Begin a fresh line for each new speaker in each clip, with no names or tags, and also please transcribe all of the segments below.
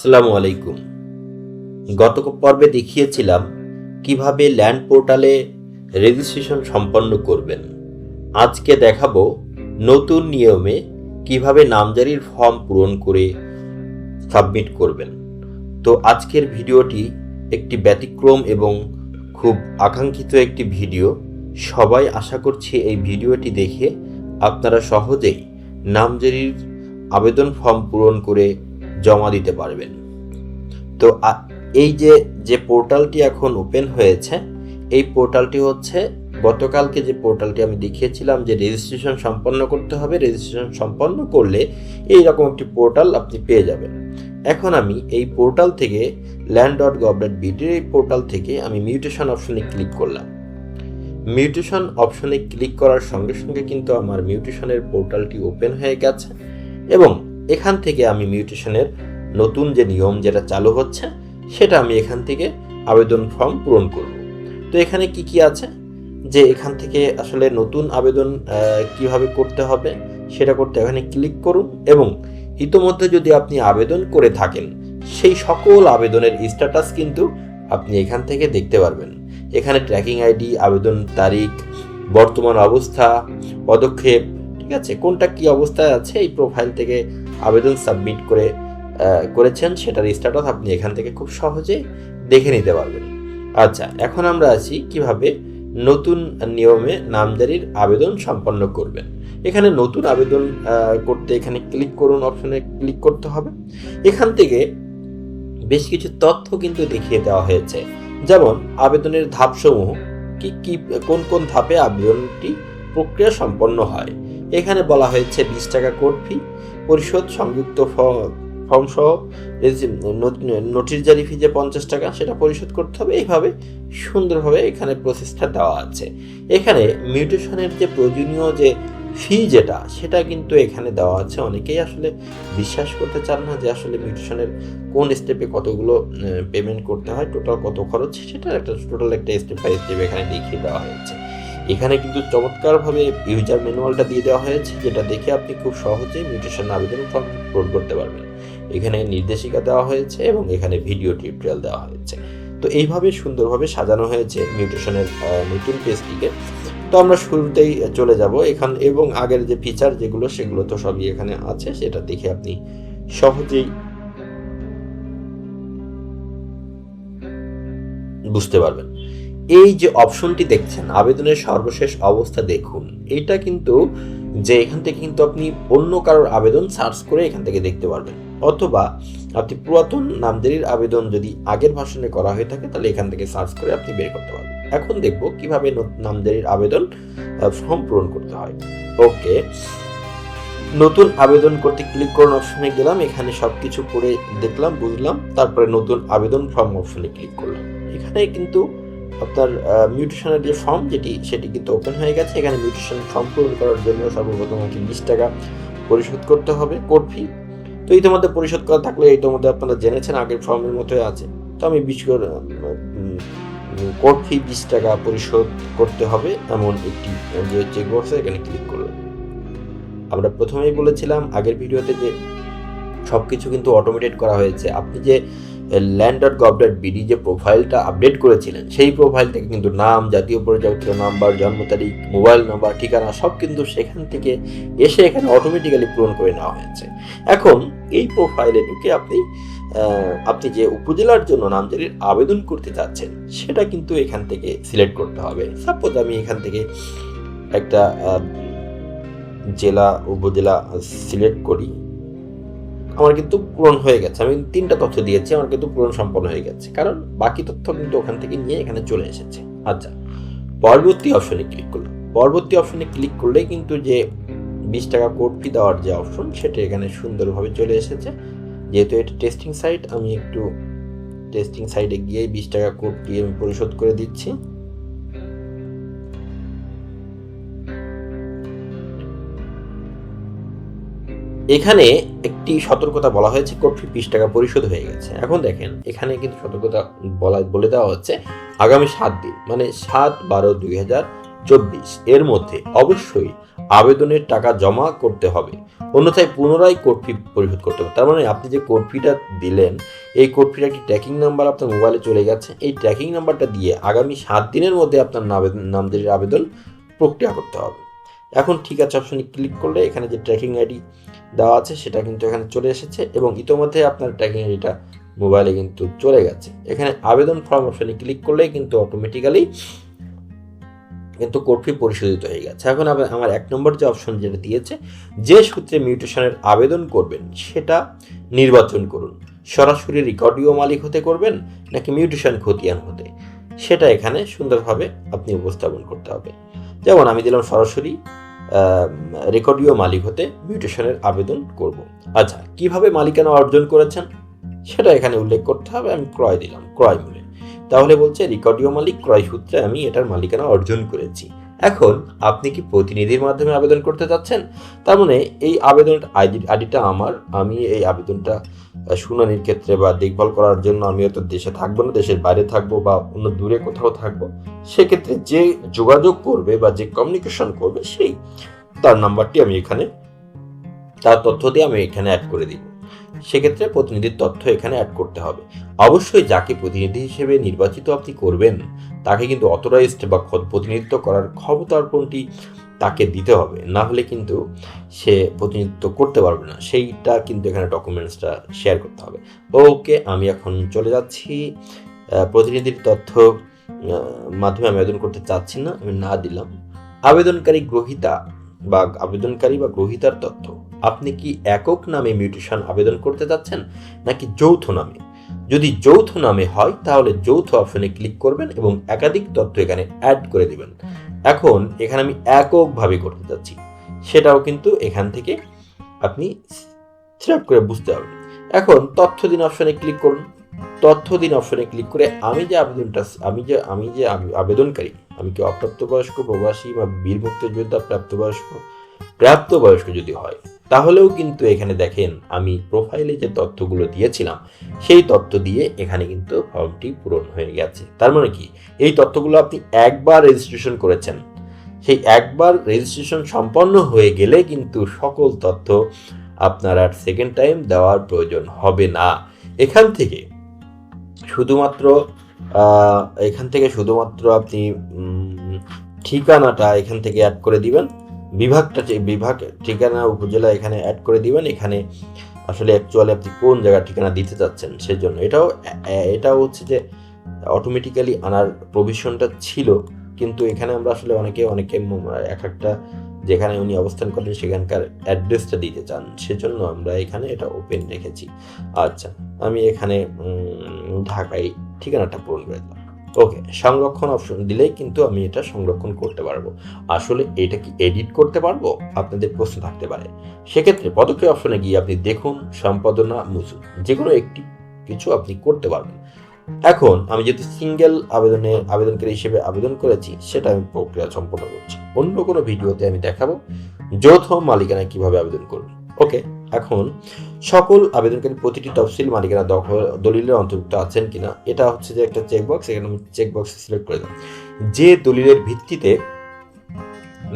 আসসালামু আলাইকুম। গত পর্বে দেখিয়েছিলাম কীভাবে ল্যান্ড পোর্টালে রেজিস্ট্রেশন সম্পন্ন করবেন। আজকে দেখাবো নতুন নিয়মে কীভাবে নামজারির ফর্ম পূরণ করে সাবমিট করবেন। তো আজকের ভিডিওটি একটি ব্যতিক্রম এবং খুব আকাঙ্ক্ষিত একটি ভিডিও। সবাই আশা করছি এই ভিডিওটি দেখে আপনারা সহজেই নামজারির আবেদন ফর্ম পূরণ করে জমা দিতে পারবেন। তো এই যে যে পোর্টালটি এখন ওপেন হয়েছে, এই পোর্টালটি হচ্ছে, গতকালকে যে পোর্টালটি আমি দেখিয়েছিলাম যে রেজিস্ট্রেশন সম্পন্ন করতে হবে রেজিস্ট্রেশন সম্পন্ন করলে এই রকম একটি পোর্টাল আপনি পেয়ে যাবেন। এখন আমি এই পোর্টাল থেকে ল্যান্ড ডট গভ ডট বিডির এই পোর্টাল থেকে আমি মিউটেশন অপশনে ক্লিক করলাম। মিউটেশন অপশনে ক্লিক করার সঙ্গে সঙ্গে কিন্তু আমার মিউটেশনের পোর্টালটি ওপেন হয়ে গেছে এবং এখান থেকে আমি মিউটেশনের নতুন যে নিয়ম যেটা চালু হচ্ছে, সেটা আমি এখান থেকে আবেদন ফর্ম পূরণ করব। তো এখানে কি কি আছে? যে এখান থেকে আসলে নতুন আবেদন কীভাবে করতে হবে সেটা করতে এখানে ক্লিক করুন এবং ইতোমধ্যে যদি আপনি আবেদন করে থাকেন, সেই সকল আবেদনের স্ট্যাটাস কিন্তু আপনি এখান থেকে দেখতে পারবেন। এখানে ট্র্যাকিং আইডি আবেদন তারিখ, বর্তমান অবস্থা, পদক্ষেপ, ঠিক আছে? কোনটা কি অবস্থায় আছে এই প্রোফাইল থেকে আবেদন সাবমিট করে করেছেন, সেটার স্ট্যাটাস আপনি এখান থেকে খুব সহজে দেখে নিতে পারবেন। আচ্ছা এখন আমরা আছি কীভাবে নতুন নিয়মে নামজারির আবেদন সম্পন্ন করবেন। এখানে নতুন আবেদন করতে এখানে ক্লিক করুন অপশনে ক্লিক করতে হবে। এখান থেকে বেশ কিছু তথ্য কিন্তু দেখিয়ে দেওয়া হয়েছে। যেমন, আবেদনের ধাপসমূহ, কি কি, কোন কোন ধাপে আবেদনটি প্রক্রিয়া সম্পন্ন হয়। এখানে বলা হয়েছে বিশ টাকা কোর্ট ফি পরিশোধ সংযুক্ত ফর্ম সহ নোটিশ জারি ফি যে পঞ্চাশ টাকা, সেটা পরিশোধ করতে হবে। এইভাবে সুন্দরভাবে এখানে প্রসেসটা দেওয়া আছে। এখানে মিউটেশনের যে প্রয়োজনীয় যে ফি যেটা, সেটা কিন্তু এখানে দেওয়া আছে। অনেকেই আসলে বিশ্বাস করতে চান না যে আসলে মিউটেশনের কোন স্টেপে কতগুলো পেমেন্ট করতে হয় টোটাল কত খরচ সেটা একটা টোটাল একটা স্টেপ বাই স্টেপ এখানে দেখিয়ে দেওয়া হয়েছে। এখানে কিন্তু চমৎকারভাবে ইউজার ম্যানুয়ালটা দিয়ে দেওয়া হয়েছে, যেটা দেখে আপনি খুব সহজেই মিউটেশন আবেদন ফর্ম পূরণ করতে পারবেন। এখানে নির্দেশিকা দেওয়া হয়েছে এবং এখানে ভিডিও টিউটোরিয়াল দেওয়া হয়েছে। তো এইভাবে সুন্দরভাবে সাজানো হয়েছে মিউটেশনের নতুন পেজটিকে তো আমরা শুরুতেই চলে যাব এখান, এবং আগের যে ফিচার যেগুলো, সেগুলো তো সবই এখানে আছে, সেটা দেখে আপনি সহজেই বুঝতে পারবেন। এই যে অপশনটি দেখছেন, আবেদনের সর্বশেষ অবস্থা দেখুন। এটা কিন্তু যে এখান থেকে কিন্তু আপনি অন্য কারোর আবেদন সার্চ করে এখান থেকে দেখতে পারবেন। অথবা আপনি পুরাতন নামজারির আবেদন যদি আগের ভাষণে করা হয়ে থাকে, তাহলে এখান থেকে সার্চ করে আপনি বের করতে পারবেন। এখন দেখব কীভাবে নামজারির আবেদন ফর্ম পূরণ করতে হয়। ওকে। নতুন আবেদন করতে ক্লিক করুন অপশনে গেলাম, এখানে সব কিছু পড়ে দেখলাম, বুঝলাম, তারপরে নতুন আবেদন ফর্ম অপশনে ক্লিক করলাম। এখানে কিন্তু আপনার মিউটেশনের যে ফর্ম যেটি, সেটি কিন্তু ওপেন হয়ে গেছে। এখানে মিউটেশন ফর্ম পূরণ করার জন্য সর্বপ্রথম আমাকে বিশ টাকা পরিশোধ করতে হবে কোড ফি তো ইতিমধ্যে পরিশোধ করা থাকলে ইতিমধ্যে আপনারা জেনেছেন, আগের ফর্মের মতোই আছে। তো আমি বিশ কোড ফি বিশ টাকা পরিশোধ করতে হবে এমন একটি যে চেক চেকবক্সে এখানে ক্লিক করলাম। আমরা প্রথমেই বলেছিলাম আগের ভিডিওতে যে সব কিছু কিন্তু অটোমেটেড করা হয়েছে। আপনি যে land dot gov dot BD যে প্রোফাইলটা আপডেট করেছিলেন, সেই প্রোফাইল থেকে কিন্তু নাম, জাতীয় পরিচয়পত্র নাম্বার জন্ম তারিখ মোবাইল নাম্বার ঠিকানা, সব কিন্তু সেখান থেকে এসে এখানে অটোমেটিক্যালি পূরণ করে নেওয়া হয়েছে। এখন এই প্রোফাইলে ঢুকে আপনি আপনি যে উপজেলার জন্য নামজারির আবেদন করতে চাচ্ছেন, সেটা কিন্তু এখান থেকে সিলেক্ট করতে হবে। সাপোজ আমি এখান থেকে একটা জেলা, উপজেলা সিলেক্ট করি আমার কিন্তু পূরণ হয়ে গেছে। আমি তিনটা তথ্য দিয়েছি, আমার কিন্তু পূরণ সম্পন্ন হয়ে গেছে। কারণ বাকি তথ্য কিন্তু ওখান থেকে নিয়ে এখানে চলে এসেছে। আচ্ছা পরবর্তী অপশনে ক্লিক করলাম। পরবর্তী অপশনে ক্লিক করলেই কিন্তু যে বিশ টাকা কোড ফি দেওয়ার যে অপশন সেটা এখানে সুন্দরভাবে চলে এসেছে। যেহেতু এটা টেস্টিং সাইট আমি একটু টেস্টিং সাইটে গিয়ে বিশ টাকা কোড ফি আমি পরিশোধ করে দিচ্ছি। এখানে একটি সতর্কতা বলা হয়েছে ফি বিশ টাকা পরিশোধ হয়ে গেছে। এখন দেখেন, এখানে কিন্তু সতর্কতা বলা, বলে দেওয়া হচ্ছে আগামী সাত দিন মানে সাত বারো দুই হাজার চব্বিশ। এর মধ্যে অবশ্যই আবেদনের টাকা জমা করতে হবে। অন্যথায় পুনরায় কোড ফি পরিশোধ করতে হবে। তার মানে আপনি যে কোড ফিটা দিলেন, এই কোড ফিটা একটি ট্র্যাকিং নাম্বার আপনার মোবাইলে চলে গেছে? এই ট্র্যাকিং নাম্বারটা দিয়ে আগামী সাত দিনের মধ্যে আপনার নামদের আবেদন প্রক্রিয়া করতে হবে। এখন ঠিক আছে অপশনে ক্লিক করলে এখানে যে ট্র্যাকিং আইডি দেওয়া আছে, সেটা কিন্তু এখানে চলে এসেছে এবং ইতোমধ্যে আপনার ট্র্যাকিং আইডিটা মোবাইলে কিন্তু চলে গেছে। এখানে আবেদন ফর্ম অপশনে ক্লিক করলেই কিন্তু অটোমেটিক্যালি কিন্তু কোড পরিশোধিত হয়ে গেছে। এখন আমার এক নম্বর যে অপশন যেটা দিয়েছে, যে সূত্রে মিউটেশনের আবেদন করবেন, সেটা নির্বাচন করুন। সরাসরি রেকর্ডিও মালিক হতে করবেন, নাকি মিউটেশন খতিয়ান হতে? সেটা এখানে সুন্দরভাবে আপনি উপস্থাপন করতে হবে। যেমন আমি দিলাম সরাসরি রেকর্ডিও মালিক হতে মিউটেশনের আবেদন করব। আচ্ছা কীভাবে মালিকানা অর্জন করেছেন? সেটা এখানে উল্লেখ করতে হবে, আমি ক্রয় দিলাম, ক্রয় মূল্যে। তাহলে বলছে, রেকর্ডীয় মালিক ক্রয় সূত্রে আমি এটার মালিকানা অর্জন করেছি। এখন আপনি কি প্রতিনিধির মাধ্যমে আবেদন করতে চাচ্ছেন? তার মানে এই আবেদন আইডি, আইডিটা আমার, আমি এই আবেদনটা শুনানির ক্ষেত্রে বা দেখভাল করার জন্য আমি হয়তো দেশে থাকব না, দেশের বাইরে থাকব বা অন্য দূরে কোথাও থাকব, সেক্ষেত্রে যে যোগাযোগ করবে বা যে কমিউনিকেশন করবে সেই, তার নাম্বারটি আমি এখানে, তার তথ্য দিয়ে আমি এখানে অ্যাড করে দিব। সেক্ষেত্রে প্রতিনিধির তথ্য এখানে অ্যাড করতে হবে। অবশ্যই যাকে প্রতিনিধি হিসেবে নির্বাচিত আপনি করবেন, তাকে কিন্তু অথরাইজড বা প্রতিনিধিত্ব করার ক্ষমতার্পণটি তাকে দিতে হবে। না হলে কিন্তু সে প্রতিনিধিত্ব করতে পারবে না। সেইটা কিন্তু এখানে ডকুমেন্টসটা শেয়ার করতে হবে। ওকে, আমি এখন চলে যাচ্ছি। প্রতিনিধির তথ্য মাধ্যমে আমি আবেদন করতে চাচ্ছি না, আমি না দিলাম। আবেদনকারী গ্রহিতা বা আবেদনকারী বা গ্রহিতার তথ্য। আপনি কি একক নামে মিউটেশন আবেদন করতে চাচ্ছেন নাকি যৌথ নামে? যদি যৌথ নামে হয়, তাহলে যৌথ অপশনে ক্লিক করবেন এবং একাধিক তথ্য এখানে অ্যাড করে দিবেন। এখন এখানে আমি এককভাবে করতে চাচ্ছি সেটাও কিন্তু এখান থেকে আপনি সিলেক্ট করে বুঝতে হবে এখন তথ্য দিন অপশনে ক্লিক করুন। তথ্য দিন অপশনে ক্লিক করে আমি যে আবেদনটা, আমি যে আমি যে আবেদনকারী, আমি কি অপ্রাপ্তবয়স্ক, প্রবাসী বা বীর মুক্তিযোদ্ধা প্রাপ্তবয়স্ক প্রাপ্তবয়স্ক যদি হয় তাহলেও কিন্তু এখানে দেখেন আমি প্রোফাইলে যে তথ্যগুলো দিয়েছিলাম, সেই তথ্য দিয়ে এখানে কিন্তু ফর্মটি পূরণ হয়ে গেছে। তার মানে কি? এই তথ্যগুলো আপনি একবার রেজিস্ট্রেশন করেছেন। সেই একবার রেজিস্ট্রেশন সম্পন্ন হয়ে গেলে কিন্তু সকল তথ্য আপনার আর সেকেন্ড টাইম দেওয়ার প্রয়োজন হবে না। এখান থেকে শুধুমাত্র এখান থেকে শুধুমাত্র আপনি ঠিকানাটা এখান থেকে অ্যাড করে দিবেন। বিভাগটা যে- বিভাগ, ঠিকানা উপজেলা এখানে অ্যাড করে দিবেন। এখানে আসলে অ্যাকচুয়ালি আপনি কোন জায়গার ঠিকানা দিতে চাচ্ছেন সেজন্য। এটাও এটাও হচ্ছে যে অটোমেটিক্যালি আনার প্রভিশনটা ছিল, কিন্তু এখানে আমরা আসলে অনেকে অনেকে এক একটা যেখানে উনি অবস্থান করেন সেখানকার অ্যাড্রেসটা দিতে চান। সেজন্য আমরা এখানে এটা ওপেন রেখেছি। আচ্ছা আমি এখানে ঢাকায় ঠিকানাটা পূরণ করে দিলাম। ওকে সংরক্ষণ অপশন দিলেই কিন্তু আমি এটা সংরক্ষণ করতে পারব। আসলে এটা কি এডিট করতে পারব? আপনাদের প্রশ্ন থাকতে পারে। সেক্ষেত্রে পদক্ষেপ অপশনে গিয়ে আপনি দেখুন, সম্পাদনা মুছুন যে কোনো একটি কিছু আপনি করতে পারবেন। এখন আমি যেহেতু সিঙ্গেল আবেদনে আবেদনকারী হিসেবে আবেদন করেছি, সেটা আমি প্রক্রিয়া সম্পন্ন করছি। অন্য কোনো ভিডিওতে আমি দেখাবো। যৌথ মালিকানায় কীভাবে আবেদন করবেন। ওকে এখন সকল আবেদনকারী প্রতিটি তফসিল মালিকানা দখল দলিলের অন্তর্ভুক্ত আছেন কিনা, এটা হচ্ছে যে একটা চেকবক্স এখানে আমি চেকবক্স সিলেক্ট করে দিলাম। যে দলিলের ভিত্তিতে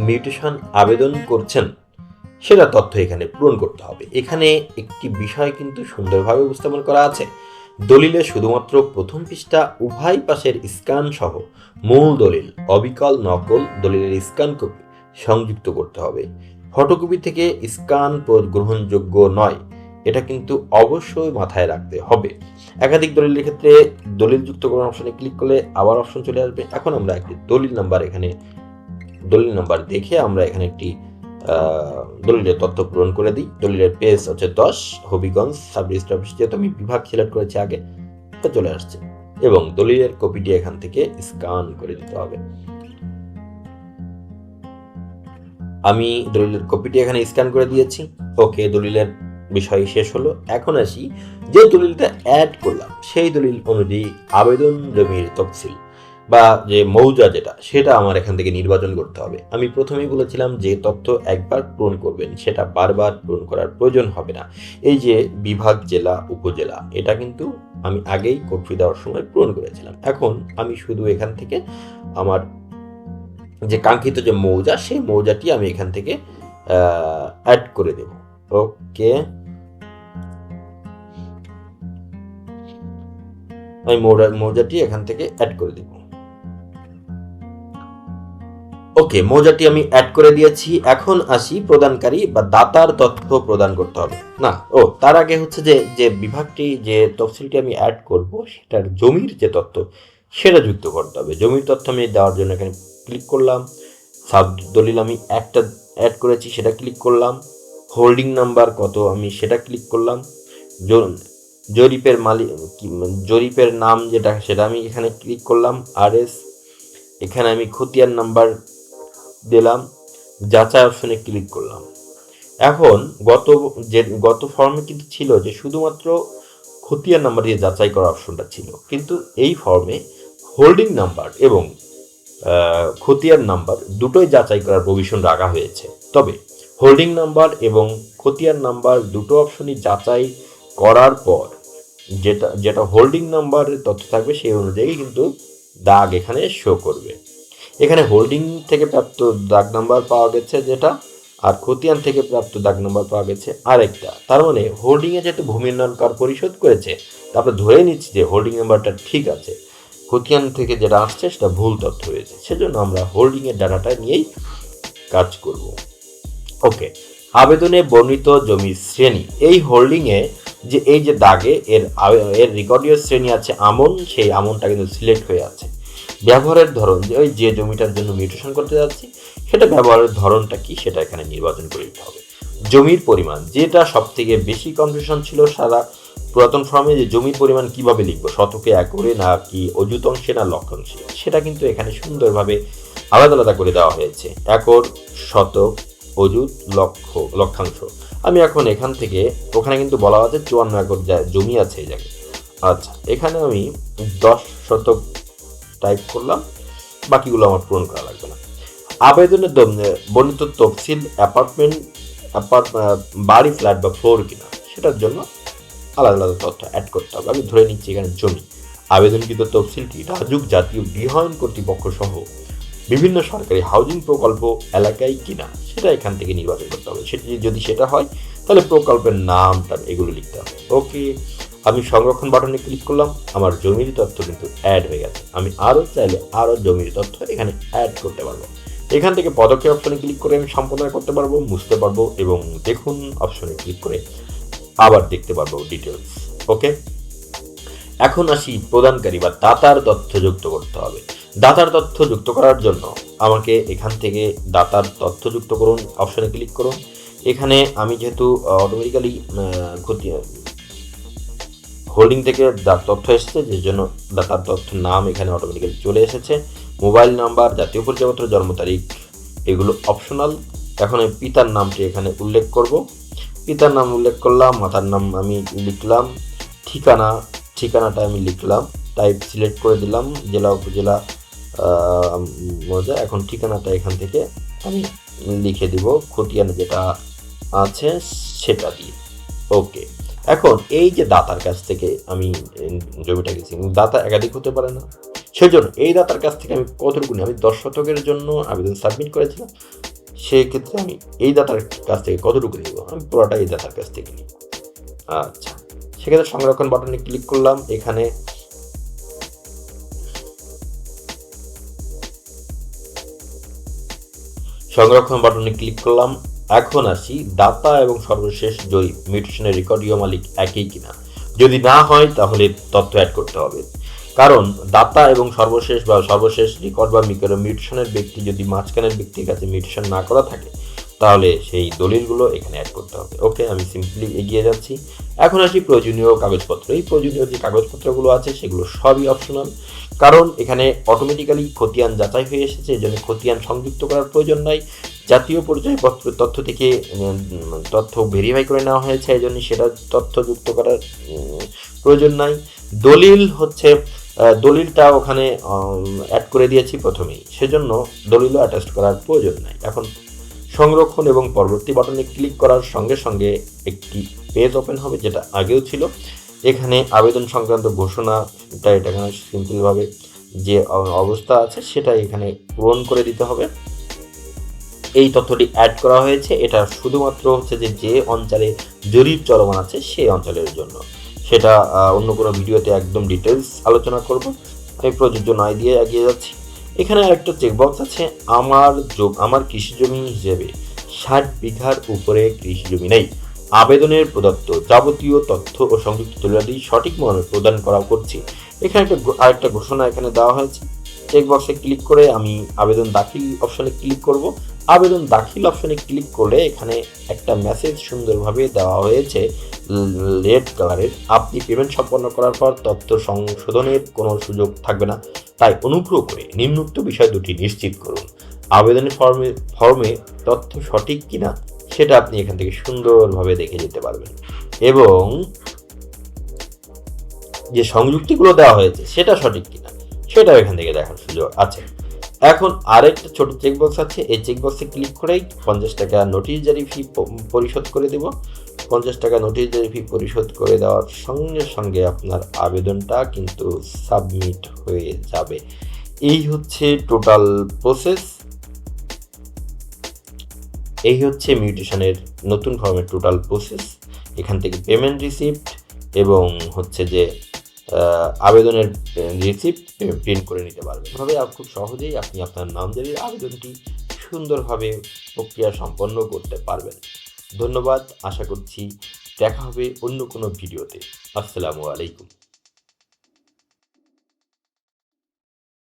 মিউটেশন আবেদন করছেন, সেটা তথ্য এখানে পূরণ করতে হবে। এখানে একটি বিষয় কিন্তু সুন্দরভাবে উপস্থাপন করা আছে। দলিলে শুধুমাত্র প্রথম পৃষ্ঠা, উভয় পাশের স্ক্যান সহ মূল দলিল, অবিকল, নকল দলিলের স্ক্যান কপি সংযুক্ত করতে হবে। ফটোকপি থেকে স্ক্যান গ্রহণযোগ্য নয়। এটা কিন্তু অবশ্যই মাথায় রাখতে হবে। একাধিক দলিলের ক্ষেত্রে দলিল যুক্ত করার অপশনে ক্লিক করলে আবার অপশন চলে আসবে। এখন আমরা একটি দলিল নাম্বার এখানে, দলিল নাম্বার দেখে আমরা এখানে একটি দলিলের তথ্য পূরণ করে দিই। দলিলের পেজ হচ্ছে দশ, হবিগঞ্জ সাব রেজিস্ট্রার অফিস যেহেতু আমি বিভাগ সিলেক্ট করেছি আগে চলে আসছে। এবং দলিলের কপিটি এখান থেকে স্ক্যান করে দিতে হবে। আমি দলিলের কপিটি এখানে স্ক্যান করে দিয়েছি। ওকে দলিলের বিষয় শেষ হলো। এখন আসি যে দলিলটা অ্যাড করলাম, সেই দলিল অনুযায়ী আবেদন জমির তফসিল বা যে মৌজা যেটা, সেটা আমার এখান থেকে নির্বাচন করতে হবে। আমি প্রথমেই বলেছিলাম যে তথ্য একবার পূরণ করবেন, সেটা বারবার পূরণ করার প্রয়োজন হবে না। এই যে বিভাগ, জেলা, উপজেলা, এটা কিন্তু আমি আগেই কোড ফি দেওয়ার সময় পূরণ করেছিলাম। এখন আমি শুধু এখান থেকে আমার যে কাঙ্ক্ষিত যে মৌজা, সেই মৌজাটি আমি এখান থেকে অ্যাড করে দেব। ওকে। আমি মৌজা মৌজাটি এখান থেকে অ্যাড করে দেব। ওকে, মৌজাটি আমি অ্যাড করে দিয়েছি। এখন আসি প্রদানকারী বা দাতার তথ্য প্রদান করতে হবে। না, ও, তার আগে হচ্ছে যে যে বিভাগটি, যে তফসিলটি আমি অ্যাড করব, সেটার জমির যে তথ্য, সেটা যুক্ত করতে হবে। জমির তথ্য আমি দেওয়ার জন্য এখানে ক্লিক করলাম, সাব দলিল আমি একটা অ্যাড করেছি, সেটা ক্লিক করলাম হোল্ডিং নাম্বার কত আমি সেটা ক্লিক করলাম জরিপের মালিক জরিপের নাম যেটা, সেটা আমি এখানে ক্লিক করলাম আর এস এখানে আমি খতিয়ান নাম্বার দিলাম, যাচাই অপশনে ক্লিক করলাম। এখন গত, যে, গত ফর্মে কিন্তু ছিল যে, শুধুমাত্র খতিয়ান নাম্বার দিয়ে যাচাই করার অপশনটা ছিল, কিন্তু এই ফর্মে হোল্ডিং নাম্বার এবং খতিয়ান নাম্বার দুটোই যাচাই করার প্রভিশন রাখা হয়েছে। তবে হোল্ডিং নাম্বার এবং খতিয়ান নাম্বার দুটো অপশনই যাচাই করার পর যেটা যেটা হোল্ডিং নাম্বারের তথ্য থাকবে সেই অনুযায়ী কিন্তু দাগ এখানে শো করবে। এখানে হোল্ডিং থেকে প্রাপ্ত দাগ নাম্বার পাওয়া গেছে যেটা, আর খতিয়ান থেকে প্রাপ্ত দাগ নাম্বার পাওয়া গেছে আরেকটা। তার মানে হোল্ডিংয়ে যেহেতু ভূমি উন্নয়ন কর পরিশোধ করেছে তারপরে ধরে নিচ্ছি যে হোল্ডিং নাম্বারটা ঠিক আছে। খতিয়ান থেকে যেটা আসছে সেটা ভুল তথ্য হয়েছে। সেজন্য আমরা হোল্ডিংয়ের ডাটাটা নিয়েই কাজ করব। ওকে আবেদনে বর্ণিত জমির শ্রেণি। এই হোল্ডিংয়ে যে, এই যে দাগে এর এর রেকর্ডীয় শ্রেণি আছে আমন, সেই আমনটা কিন্তু সিলেক্ট হয়ে আছে। ব্যবহারের ধরন, যে ওই যে জমিটার জন্য মিউটেশন করতে যাচ্ছি, সেটা ব্যবহারের ধরনটা কি সেটা এখানে নির্বাচন করে দিতে হবে। জমির পরিমাণ, যেটা সব থেকে বেশি কনফিউশন ছিল সারা পুরাতন ফর্মে যে জমির পরিমাণ কীভাবে লিখব? শতকে একরে না কি অযুতাংশে না লক্ষাংশে? সেটা কিন্তু এখানে সুন্দরভাবে আলাদা আলাদা করে দেওয়া হয়েছে। একর, শতক, অযুত, লক্ষ, লক্ষাংশ। আমি এখন এখান থেকে, ওখানে কিন্তু বলা আছে চুয়ান্ন একর জমি আছে এই জায়গায়। আচ্ছা এখানে আমি দশ শতক টাইপ করলাম, বাকিগুলো আমার পূরণ করা লাগবে না। আবেদনের বর্ণিত তফসিল, অ্যাপার্টমেন্ট অ্যাপার্ট বাড়ি, ফ্ল্যাট বা ফ্লোর কিনা, সেটার জন্য আলাদা আলাদা তথ্য অ্যাড করতে হবে। আমি ধরে নিচ্ছি এখানে জমি আবেদনকৃত তফসিলটি রাজুক জাতীয় গৃহায়ন কর্তৃপক্ষ সহ বিভিন্ন সরকারি হাউজিং প্রকল্প এলাকায় কিনা, সেটা এখান থেকে নির্বাচন করতে হবে। সেটি যদি সেটা হয়, তাহলে প্রকল্পের নামটা এগুলো লিখতে হবে। ওকে আমি সংরক্ষণ বাটনে ক্লিক করলাম। আমার জমির তথ্য কিন্তু অ্যাড হয়ে গেছে। আমি আরও চাইলে আরও জমির তথ্য এখানে অ্যাড করতে পারব। এখান থেকে পদক্ষেপ অপশনে ক্লিক করে আমি সম্পাদনা করতে পারব বুঝতে পারব এবং দেখুন অপশনে ক্লিক করে আবার দেখতে পারব ডিটেলস ওকে এখন আসি প্রদানকারী বা দাতার তথ্য যুক্ত করতে হবে। দাতার তথ্য যুক্ত করার জন্য আমাকে এখান থেকে দাতার তথ্য যুক্ত করুন অপশানে ক্লিক করুন। এখানে আমি যেহেতু অটোমেটিক্যালি ক্ষতি হোল্ডিং থেকে দার তথ্য এসেছে, যে জন্য দাতার তথ্য নাম এখানে অটোমেটিক্যালি চলে এসেছে। মোবাইল নাম্বার জাতীয় পরিচয়পত্র, জন্ম তারিখ, এগুলো অপশনাল এখন আমি পিতার নামটি এখানে উল্লেখ করব। পিতার নাম উল্লেখ করলাম, মাতার নাম আমি লিখলাম, ঠিকানা, ঠিকানাটা আমি লিখলাম টাইপ সিলেক্ট করে দিলাম, জেলা, উপজেলা মৌজা এখন ঠিকানাটা এখান থেকে আমি লিখে দিব, খতিয়ান যেটা আছে সেটা দিয়ে। ওকে, এখন এই যে দাতার কাছ থেকে আমি জমিটা গেছি দাতা একাধিক হতে পারে না। সেজন্য এই দাতার কাছ থেকে আমি কতটুকু? আমি দশ শতকের জন্য আবেদন সাবমিট করেছিলাম। সেক্ষেত্রে আমি এই দাতার কাছ থেকে কতটুকু নিব আমি পুরোটা এই দাতার কাছ থেকে নিই আচ্ছা সেক্ষেত্রে সংরক্ষণ বাটনে ক্লিক করলাম। এখানে সংরক্ষণ বাটনে ক্লিক করলাম। এখন আসি দাতা এবং সর্বশেষ জরিপ মিউটেশনের রেকর্ডীয় মালিক একই কিনা। যদি না হয়, তাহলে তথ্য অ্যাড করতে হবে। কারণ দাতা এবং সর্বশেষ বা সর্বশেষ রেকর্ড বা মিউটেশনের ব্যক্তি যদি মাঝখানের ব্যক্তির কাছে মিউটেশন না করা থাকে, তাহলে সেই দলিলগুলো এখানে অ্যাড করতে হবে। ওকে আমি সিম্পলি এগিয়ে যাচ্ছি। এখন আসি প্রয়োজনীয় কাগজপত্র। এই প্রয়োজনীয় যে কাগজপত্রগুলো আছে, সেগুলো সবই অপশনাল কারণ এখানে অটোমেটিক্যালি খতিয়ান যাচাই হয়ে এসেছে, এই জন্য খতিয়ান সংযুক্ত করার প্রয়োজন নাই। জাতীয় পরিচয়পত্র তথ্য থেকে তথ্য ভেরিফাই করে নেওয়া হয়েছে, এই জন্য সেটা তথ্য যুক্ত করার প্রয়োজন নাই। দলিল হচ্ছে দলিলটা ওখানে অ্যাড করে দিয়েছি প্রথমেই। সেজন্য দলিলও অ্যাটাচ করার প্রয়োজন নাই। এখন সংরক্ষণ এবং পরবর্তী বাটনে ক্লিক করার সঙ্গে সঙ্গে একটি পেজ ওপেন হবে, যেটা আগেও ছিল। এখানে আবেদন সংক্রান্ত ঘোষণাটা এটা এখানে সিম্পলভাবে যে অবস্থা আছে, সেটা এখানে পূরণ করে দিতে হবে। এই তথ্যটি অ্যাড করা হয়েছে। এটা শুধুমাত্র হচ্ছে যে যে অঞ্চলে জরিপ চলমান আছে, সেই অঞ্চলের জন্য। সেটা অন্য কোনো ভিডিওতে একদম ডিটেলস আলোচনা করব। আমি প্রযোজ্য নয় দিয়ে এগিয়ে যাচ্ছি। এখানে আরেকটা চেকবক্স আছে, আমার আমার কৃষি জমি হিসেবে ষাট বিঘার উপরে কৃষি জমি নেই। আবেদনের প্রদত্ত যাবতীয় তথ্য ও সংযুক্ত দলিলাদি সঠিক মর্মে প্রদান করা করছি। এখানে একটা আরেকটা ঘোষণা এখানে দেওয়া হয়েছে। চেকবক্সে ক্লিক করে আমি আবেদন দাখিল অপশনে ক্লিক করব। আবেদন দাখিল অপশনে ক্লিক করলে এখানে একটা মেসেজ সুন্দরভাবে দেওয়া হয়েছে রেড কালারের আপনি পেমেন্ট সম্পন্ন করার পর তথ্য সংশোধনের কোনো সুযোগ থাকবে না। তাই অনুগ্রহ করে নিম্নোক্ত বিষয় দুটি নিশ্চিত করুন। আবেদনের ফর্মে ফর্মে তথ্য সঠিক কিনা, সেটা আপনি এখান থেকে সুন্দরভাবে দেখে যেতে পারবেন। এবং যে সংযুক্তিগুলো দেওয়া হয়েছে, সেটা সঠিক কিনা, সেটাও এখান থেকে দেখার সুযোগ আছে। এখন আরেকটা ছোট চেকবক্স আছে। এই চেকবক্সে ক্লিক করেই পঞ্চাশ টাকা নোটিশ জারি ফি পরিশোধ করে দেব। পঞ্চাশ টাকা নোটিশ জারি ফি পরিশোধ করে দেওয়ার সঙ্গে সঙ্গে আপনার আবেদনটা কিন্তু সাবমিট হয়ে যাবে। এই হচ্ছে টোটাল প্রসেস এই হচ্ছে মিউটেশনের নতুন ফর্মের টোটাল প্রসেস এখান থেকে পেমেন্ট রিসিপ্ট এবং হচ্ছে যে আবেদনের রিসিপ্ট প্রিন্ট করে নিতে পারবেন। তবে খুব সহজেই আপনি আপনার নাম নামজারির আবেদনটি সুন্দরভাবে প্রক্রিয়া সম্পন্ন করতে পারবেন। ধন্যবাদ, আশা করছি দেখা হবে অন্য কোনো ভিডিওতে। আসসালামু আলাইকুম।